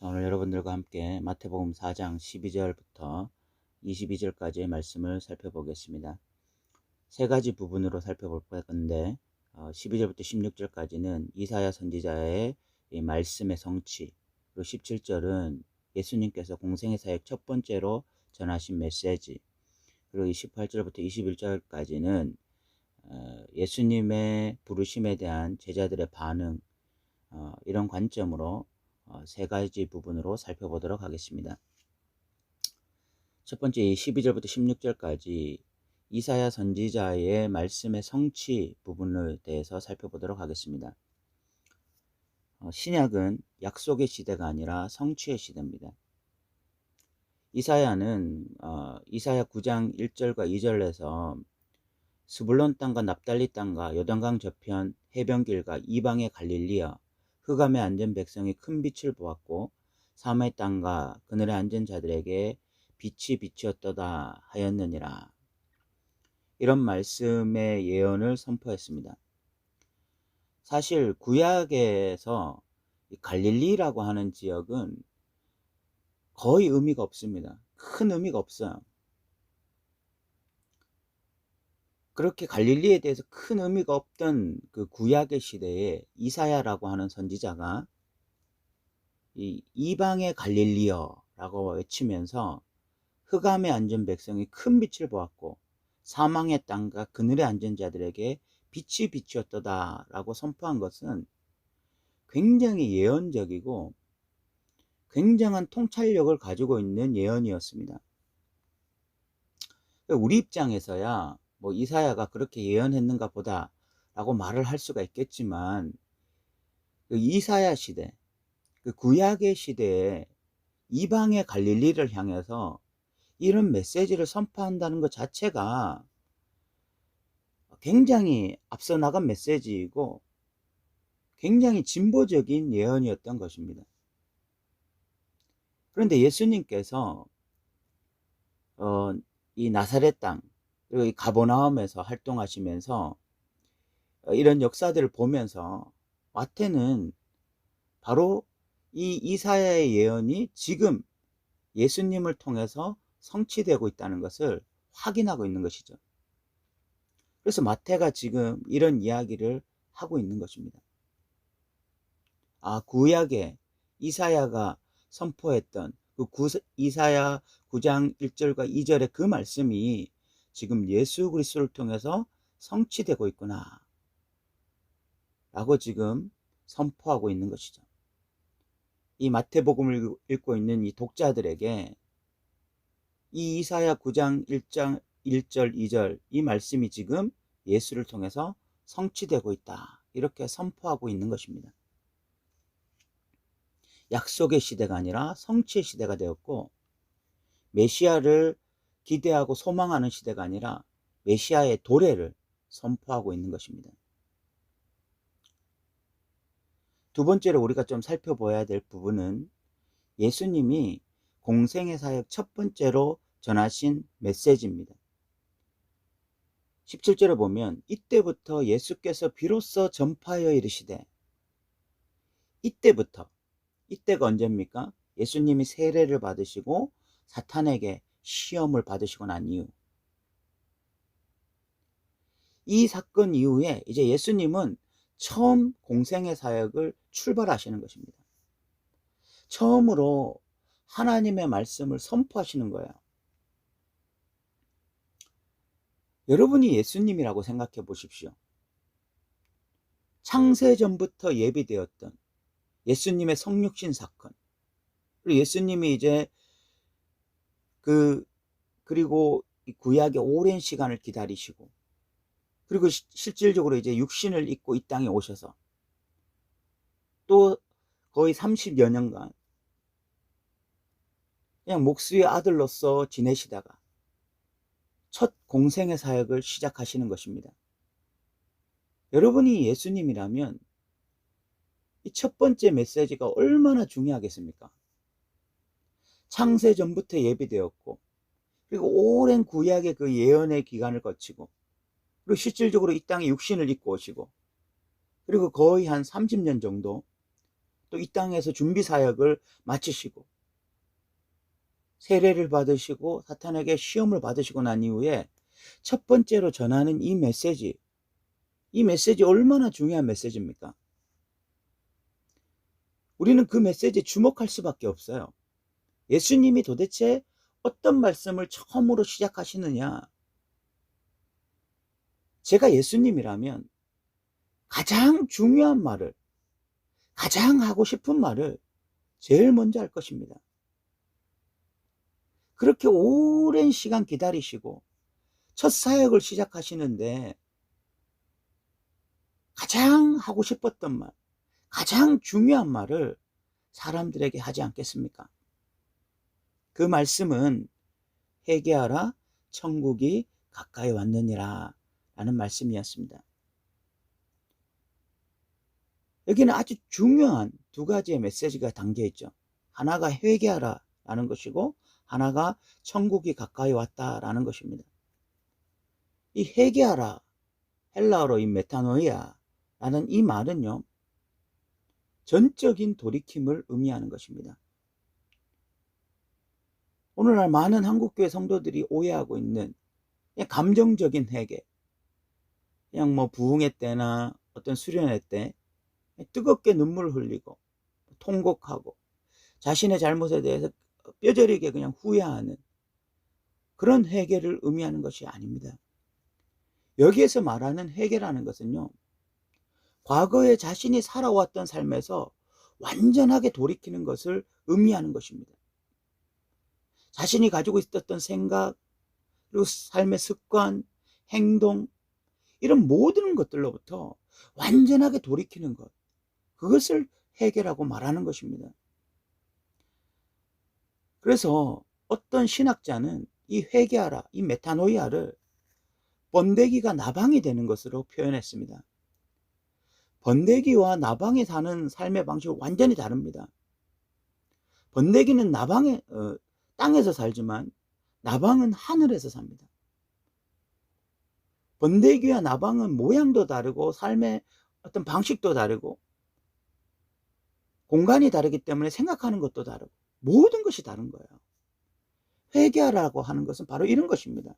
자, 오늘 여러분들과 함께 마태복음 4장 12절부터 22절까지의 말씀을 살펴보겠습니다. 세 가지 부분으로 살펴볼 건데 어, 12절부터 16절까지는 이사야 선지자의 이 말씀의 성취 그리고 17절은 예수님께서 공생의 사역 첫 번째로 전하신 메시지 그리고 28절부터 21절까지는 어, 예수님의 부르심에 대한 제자들의 반응 어, 이런 관점으로 어, 세 가지 부분으로 살펴보도록 하겠습니다. 첫 번째 이 12절부터 16절까지 이사야 선지자의 말씀의 성취 부분을 대해서 살펴보도록 하겠습니다. 어, 신약은 약속의 시대가 아니라 성취의 시대입니다. 이사야는 어, 이사야 9장 1절과 2절에서 스불론 땅과 납달리 땅과 요단강 저편 해변길과 이방의 갈릴리아 흑암에 앉은 백성이 큰 빛을 보았고 사마의 땅과 그늘에 앉은 자들에게 빛이 빛이었도다 하였느니라. 이런 말씀의 예언을 선포했습니다. 사실 구약에서 갈릴리라고 하는 지역은 거의 의미가 없습니다. 큰 의미가 없어요. 그렇게 갈릴리에 대해서 큰 의미가 없던 그 구약의 시대에 이사야라고 하는 선지자가 이 이방의 갈릴리어라고 외치면서 흑암에 앉은 백성이 큰 빛을 보았고 사망의 땅과 그늘에 앉은 자들에게 빛이 빛이었도다라고 선포한 것은 굉장히 예언적이고 굉장한 통찰력을 가지고 있는 예언이었습니다. 우리 입장에서야 뭐 이사야가 그렇게 예언했는가 보다 라고 말을 할 수가 있겠지만 그 이사야 시대, 그 구약의 시대에 이방의 갈릴리를 향해서 이런 메시지를 선포한다는 것 자체가 굉장히 앞서 나간 메시지이고 굉장히 진보적인 예언이었던 것입니다. 그런데 예수님께서 어, 이 나사렛 땅 가보나움에서 활동하시면서 어, 이런 역사들을 보면서 마태는 바로 이 이사야의 예언이 지금 예수님을 통해서 성취되고 있다는 것을 확인하고 있는 것이죠. 그래서 마태가 지금 이런 이야기를 하고 있는 것입니다. 아, 구약에 이사야가 선포했던 그 구, 이사야 9장 1절과 2절의 그 말씀이 지금 예수 그리스도를 통해서 성취되고 있구나. 라고 지금 선포하고 있는 것이죠. 이 마태복음을 읽고 있는 이 독자들에게 이 이사야 9장 1장 1절 2절 이 말씀이 지금 예수를 통해서 성취되고 있다. 이렇게 선포하고 있는 것입니다. 약속의 시대가 아니라 성취의 시대가 되었고 메시아를 기대하고 소망하는 시대가 아니라 메시아의 도래를 선포하고 있는 것입니다. 두 번째로 우리가 좀 살펴봐야 될 부분은 예수님이 공생의 사역 첫 번째로 전하신 메시지입니다. 17절에 보면 이때부터 예수께서 비로소 전파하여 이르시되 이때부터 이때가 언제입니까? 예수님이 세례를 받으시고 사탄에게 시험을 받으시고 난 이후 이 사건 이후에 이제 예수님은 처음 공생의 사역을 출발하시는 것입니다. 처음으로 하나님의 말씀을 선포하시는 거예요. 여러분이 예수님이라고 생각해 보십시오. 창세 전부터 예비되었던 예수님의 성육신 사건. 그리고 예수님이 이제 그 그리고 구약의 오랜 시간을 기다리시고 그리고 시, 실질적으로 이제 육신을 입고 이 땅에 오셔서 또 거의 30여 년간 그냥 목수의 아들로서 지내시다가 첫 공생의 사역을 시작하시는 것입니다. 여러분이 예수님이라면 이 첫 번째 메시지가 얼마나 중요하겠습니까? 창세 전부터 예비되었고 그리고 오랜 구약의 그 예언의 기간을 거치고 그리고 실질적으로 이 땅에 육신을 입고 오시고 그리고 거의 한 30년 정도 또 이 땅에서 준비 사역을 마치시고 세례를 받으시고 사탄에게 시험을 받으시고 난 이후에 첫 번째로 전하는 이 메시지 이 메시지 얼마나 중요한 메시지입니까? 우리는 그 메시지에 주목할 수밖에 없어요. 예수님이 도대체 어떤 말씀을 처음으로 시작하시느냐? 제가 예수님이라면 가장 중요한 말을, 가장 하고 싶은 말을 제일 먼저 할 것입니다. 그렇게 오랜 시간 기다리시고 첫 사역을 시작하시는데 가장 하고 싶었던 말, 가장 중요한 말을 사람들에게 하지 않겠습니까? 그 말씀은 회개하라 천국이 가까이 왔느니라 라는 말씀이었습니다. 여기는 아주 중요한 두 가지의 메시지가 담겨 있죠. 하나가 회개하라 라는 것이고 하나가 천국이 가까이 왔다 라는 것입니다. 이 회개하라 헬라어로 이 메타노이아 라는 이 말은요. 전적인 돌이킴을 의미하는 것입니다. 오늘날 많은 한국교회 성도들이 오해하고 있는 감정적인 회개, 그냥 뭐 부흥회 때나 어떤 수련회 때 뜨겁게 눈물을 흘리고 통곡하고 자신의 잘못에 대해서 뼈저리게 그냥 후회하는 그런 회개를 의미하는 것이 아닙니다. 여기에서 말하는 회개라는 것은요, 과거에 자신이 살아왔던 삶에서 완전하게 돌이키는 것을 의미하는 것입니다. 자신이 가지고 있었던 생각, 그리고 삶의 습관, 행동, 이런 모든 것들로부터 완전하게 돌이키는 것. 그것을 회개라고 말하는 것입니다. 그래서 어떤 신학자는 이 회개하라, 이 메타노이아를 번데기가 나방이 되는 것으로 표현했습니다. 번데기와 나방이 사는 삶의 방식은 완전히 다릅니다. 번데기는 나방에, 어, 땅에서 살지만 나방은 하늘에서 삽니다. 번데기와 나방은 모양도 다르고 삶의 어떤 방식도 다르고 공간이 다르기 때문에 생각하는 것도 다르고 모든 것이 다른 거예요. 회개하라고 하는 것은 바로 이런 것입니다.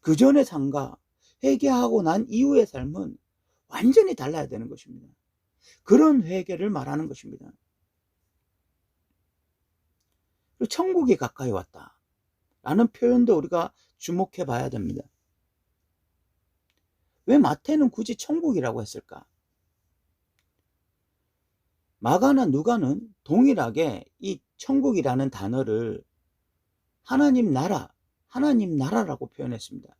그 전의 삶과 회개하고 난 이후의 삶은 완전히 달라야 되는 것입니다. 그런 회개를 말하는 것입니다. 그리고 천국이 가까이 왔다. 라는 표현도 우리가 주목해 봐야 됩니다. 왜 마태는 굳이 천국이라고 했을까? 마가나 누가는 동일하게 이 천국이라는 단어를 하나님 나라, 하나님 나라라고 표현했습니다.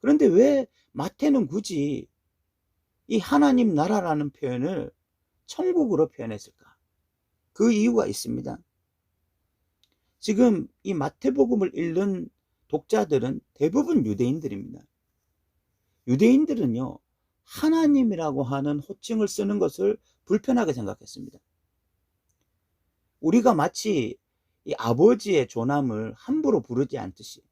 그런데 왜 마태는 굳이 이 하나님 나라라는 표현을 천국으로 표현했을까? 그 이유가 있습니다. 지금 이 마태복음을 읽는 독자들은 대부분 유대인들입니다. 유대인들은요, 하나님이라고 하는 호칭을 쓰는 것을 불편하게 생각했습니다. 우리가 마치 이 아버지의 조남을 함부로 부르지 않듯이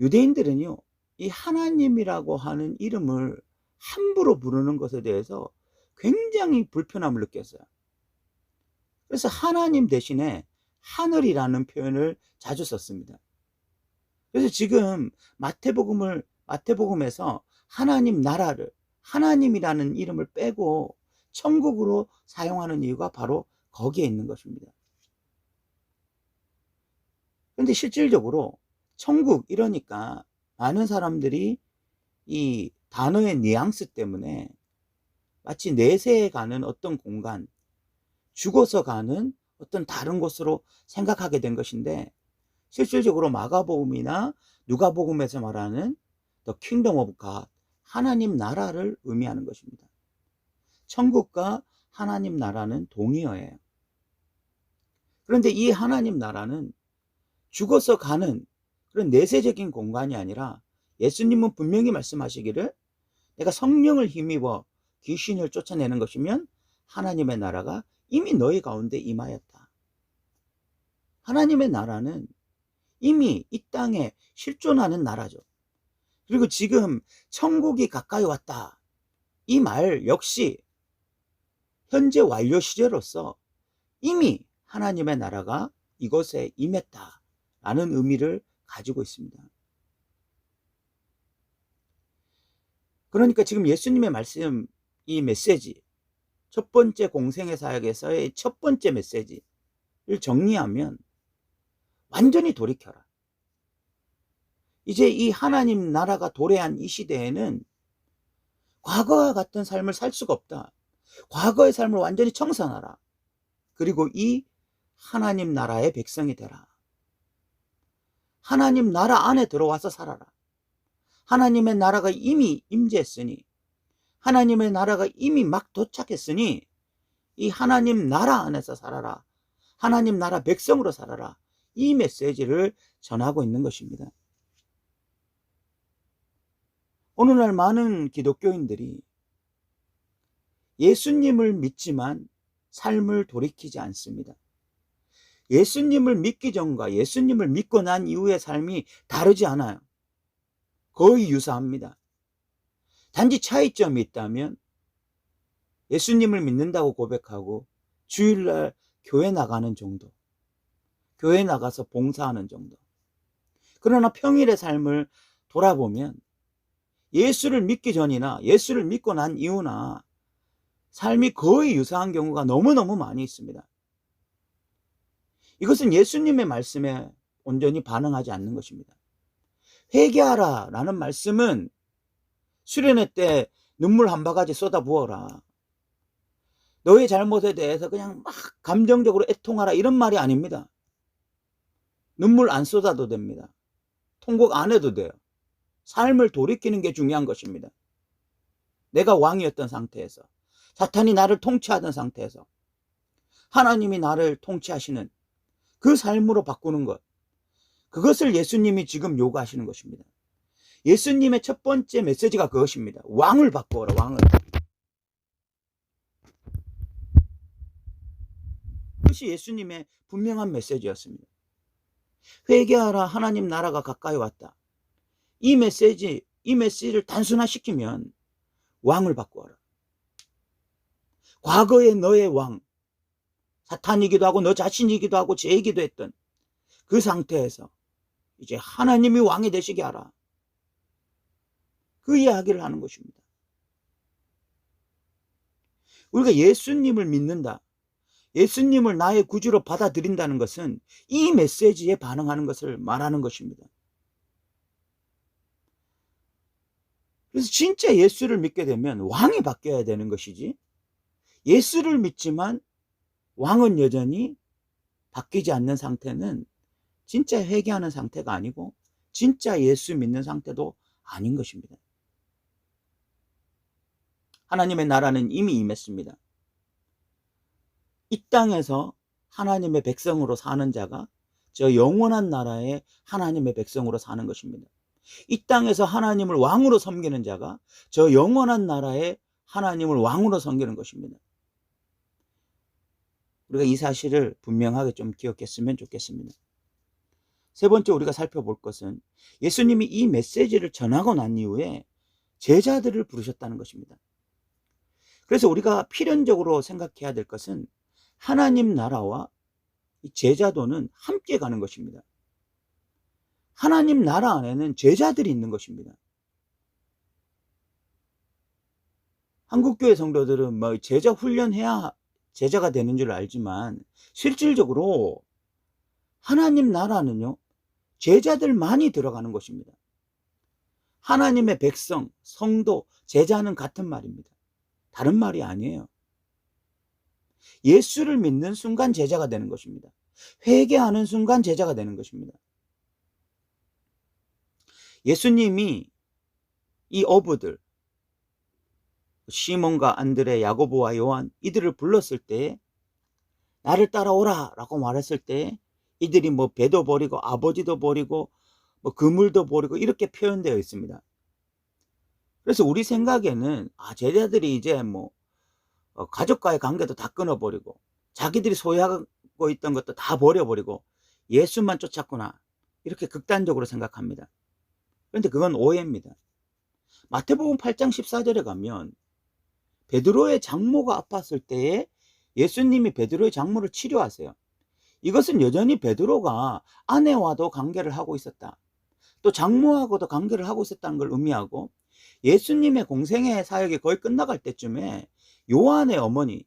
유대인들은요, 이 하나님이라고 하는 이름을 함부로 부르는 것에 대해서 굉장히 불편함을 느꼈어요. 그래서 하나님 대신에 하늘이라는 표현을 자주 썼습니다. 그래서 지금 마태복음을 마태복음에서 하나님 나라를 하나님이라는 이름을 빼고 천국으로 사용하는 이유가 바로 거기에 있는 것입니다. 그런데 실질적으로 천국 이러니까 많은 사람들이 이 단어의 뉘앙스 때문에 마치 내세에 가는 어떤 공간, 죽어서 가는 어떤 다른 곳으로 생각하게 된 것인데 실질적으로 마가복음이나 누가복음에서 말하는 The Kingdom of God, 하나님 나라를 의미하는 것입니다. 천국과 하나님 나라는 동의어예요. 그런데 이 하나님 나라는 죽어서 가는 그런 내세적인 공간이 아니라 예수님은 분명히 말씀하시기를 내가 성령을 힘입어 귀신을 쫓아내는 것이면 하나님의 나라가 이미 너희 가운데 임하였다. 하나님의 나라는 이미 이 땅에 실존하는 나라죠. 그리고 지금 천국이 가까이 왔다. 이 말 역시 현재 완료 시제로서 이미 하나님의 나라가 이곳에 임했다 라는 의미를 가지고 있습니다. 그러니까 지금 예수님의 말씀, 이 메시지, 첫 번째 공생의 사역에서의 첫 번째 메시지를 정리하면 완전히 돌이켜라. 이제 이 하나님 나라가 도래한 이 시대에는 과거와 같은 삶을 살 수가 없다. 과거의 삶을 완전히 청산하라. 그리고 이 하나님 나라의 백성이 되라. 하나님 나라 안에 들어와서 살아라. 하나님의 나라가 이미 임재했으니, 하나님의 나라가 이미 막 도착했으니, 이 하나님 나라 안에서 살아라. 하나님 나라 백성으로 살아라. 이 메시지를 전하고 있는 것입니다. 오늘날 많은 기독교인들이 예수님을 믿지만 삶을 돌이키지 않습니다. 예수님을 믿기 전과 예수님을 믿고 난 이후의 삶이 다르지 않아요. 거의 유사합니다. 단지 차이점이 있다면 예수님을 믿는다고 고백하고 주일날 교회 나가는 정도. 교회 나가서 봉사하는 정도. 그러나 평일의 삶을 돌아보면 예수를 믿기 전이나 예수를 믿고 난 이후나 삶이 거의 유사한 경우가 너무너무 많이 있습니다. 이것은 예수님의 말씀에 온전히 반응하지 않는 것입니다. 회개하라 라는 말씀은 수련회 때 눈물 한 바가지 쏟아 부어라. 너의 잘못에 대해서 그냥 막 감정적으로 애통하라 이런 말이 아닙니다. 눈물 안 쏟아도 됩니다. 통곡 안 해도 돼요. 삶을 돌이키는 게 중요한 것입니다. 내가 왕이었던 상태에서 사탄이 나를 통치하던 상태에서 하나님이 나를 통치하시는 그 삶으로 바꾸는 것. 그것을 예수님이 지금 요구하시는 것입니다. 예수님의 첫 번째 메시지가 그것입니다. 왕을 바꾸어라, 왕을. 그것이 예수님의 분명한 메시지였습니다. 회개하라, 하나님 나라가 가까이 왔다. 이 메시지, 이 메시지를 단순화시키면 왕을 바꾸어라. 과거의 너의 왕, 사탄이기도 하고 너 자신이기도 하고 죄이기도 했던 그 상태에서 이제 하나님이 왕이 되시게 하라. 그 이야기를 하는 것입니다. 우리가 예수님을 믿는다. 예수님을 나의 구주로 받아들인다는 것은 이 메시지에 반응하는 것을 말하는 것입니다. 그래서 진짜 예수를 믿게 되면 왕이 바뀌어야 되는 것이지. 예수를 믿지만 왕은 여전히 바뀌지 않는 상태는 진짜 회개하는 상태가 아니고 진짜 예수 믿는 상태도 아닌 것입니다. 하나님의 나라는 이미 임했습니다. 이 땅에서 하나님의 백성으로 사는 자가 저 영원한 나라의 하나님의 백성으로 사는 것입니다. 이 땅에서 하나님을 왕으로 섬기는 자가 저 영원한 나라의 하나님을 왕으로 섬기는 것입니다. 우리가 이 사실을 분명하게 좀 기억했으면 좋겠습니다. 세 번째 우리가 살펴볼 것은 예수님이 이 메시지를 전하고 난 이후에 제자들을 부르셨다는 것입니다. 그래서 우리가 필연적으로 생각해야 될 것은 하나님 나라와 제자도는 함께 가는 것입니다. 하나님 나라 안에는 제자들이 있는 것입니다. 한국교회 성도들은 뭐 제자 훈련해야 제자가 되는 줄 알지만 실질적으로 하나님 나라는요 제자들만이 들어가는 것입니다. 하나님의 백성, 성도, 제자는 같은 말입니다. 다른 말이 아니에요. 예수를 믿는 순간 제자가 되는 것입니다. 회개하는 순간 제자가 되는 것입니다. 예수님이 이 어부들, 시몬과 안드레, 야고보와 요한 이들을 불렀을 때 나를 따라오라 라고 말했을 때 이들이 뭐 배도 버리고 아버지도 버리고 뭐 그물도 버리고 이렇게 표현되어 있습니다. 그래서 우리 생각에는 아 제자들이 이제 뭐 어, 가족과의 관계도 다 끊어버리고 자기들이 소유하고 있던 것도 다 버려버리고 예수만 쫓았구나 이렇게 극단적으로 생각합니다. 그런데 그건 오해입니다. 마태복음 8장 14절에 가면 베드로의 장모가 아팠을 때에 예수님이 베드로의 장모를 치료하세요. 이것은 여전히 베드로가 아내와도 관계를 하고 있었다. 또 장모하고도 관계를 하고 있었다는 걸 의미하고 예수님의 공생의 사역이 거의 끝나갈 때쯤에 요한의 어머니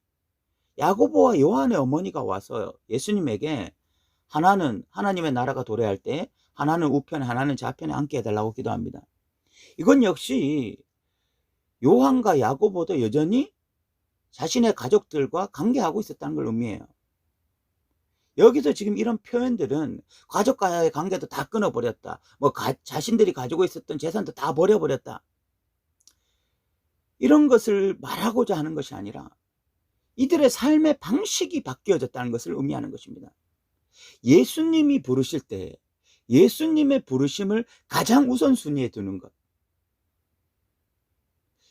야고보와 요한의 어머니가 와서 예수님에게 하나는 하나님의 나라가 도래할 때 하나는 우편에 하나는 좌편에 앉게 해달라고 기도합니다. 이건 역시 요한과 야고보도 여전히 자신의 가족들과 관계하고 있었다는 걸 의미해요. 여기서 지금 이런 표현들은 가족과의 관계도 다 끊어버렸다. 뭐 가, 자신들이 가지고 있었던 재산도 다 버려버렸다. 이런 것을 말하고자 하는 것이 아니라 이들의 삶의 방식이 바뀌어졌다는 것을 의미하는 것입니다. 예수님이 부르실 때 예수님의 부르심을 가장 우선순위에 두는 것.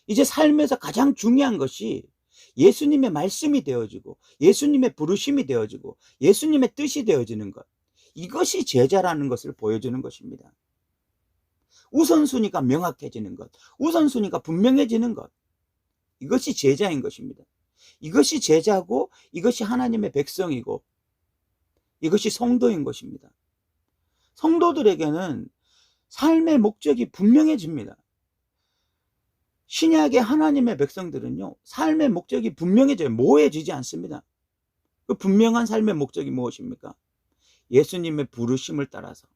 이제 삶에서 가장 중요한 것이 예수님의 말씀이 되어지고 예수님의 부르심이 되어지고 예수님의 뜻이 되어지는 것. 이것이 제자라는 것을 보여주는 것입니다. 우선순위가 명확해지는 것. 우선순위가 분명해지는 것. 이것이 제자인 것입니다. 이것이 제자고 이것이 하나님의 백성이고 이것이 성도인 것입니다. 성도들에게는 삶의 목적이 분명해집니다. 신약의 하나님의 백성들은요, 삶의 목적이 분명해져요. 모호해지지 않습니다. 그 분명한 삶의 목적이 무엇입니까? 예수님의 부르심을 따라서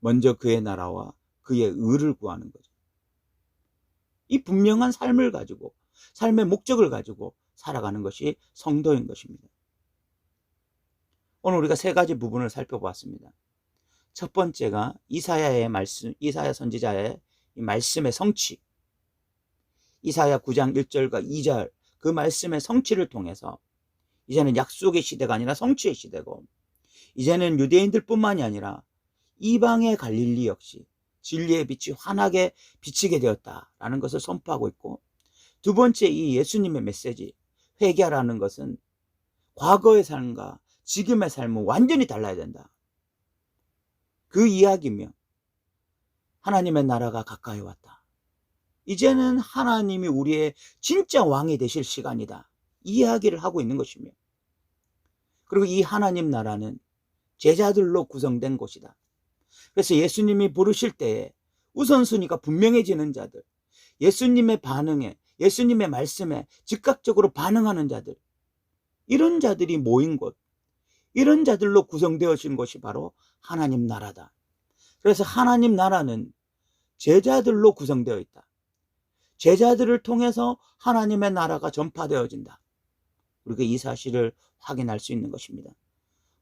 먼저 그의 나라와 그의 의를 구하는 거죠. 이 분명한 삶을 가지고, 삶의 목적을 가지고 살아가는 것이 성도인 것입니다. 오늘 우리가 세 가지 부분을 살펴보았습니다. 첫 번째가 이사야의 말씀, 이사야 선지자의 말씀의 성취. 이사야 9장 1절과 2절 그 말씀의 성취를 통해서 이제는 약속의 시대가 아니라 성취의 시대고 이제는 유대인들뿐만이 아니라 이방의 갈릴리 역시 진리의 빛이 환하게 비치게 되었다라는 것을 선포하고 있고 두 번째 이 예수님의 메시지 회개하라는 것은 과거의 삶과 지금의 삶은 완전히 달라야 된다. 그 이야기며 하나님의 나라가 가까이 왔다. 이제는 하나님이 우리의 진짜 왕이 되실 시간이다. 이 이야기를 하고 있는 것이며 그리고 이 하나님 나라는 제자들로 구성된 곳이다. 그래서 예수님이 부르실 때에 우선순위가 분명해지는 자들, 예수님의 반응에, 예수님의 말씀에 즉각적으로 반응하는 자들, 이런 자들이 모인 곳, 이런 자들로 구성되어진 것이 바로 하나님 나라다. 그래서 하나님 나라는 제자들로 구성되어 있다. 제자들을 통해서 하나님의 나라가 전파되어진다. 우리가 이 사실을 확인할 수 있는 것입니다.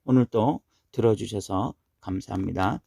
오늘도 들어주셔서 감사합니다.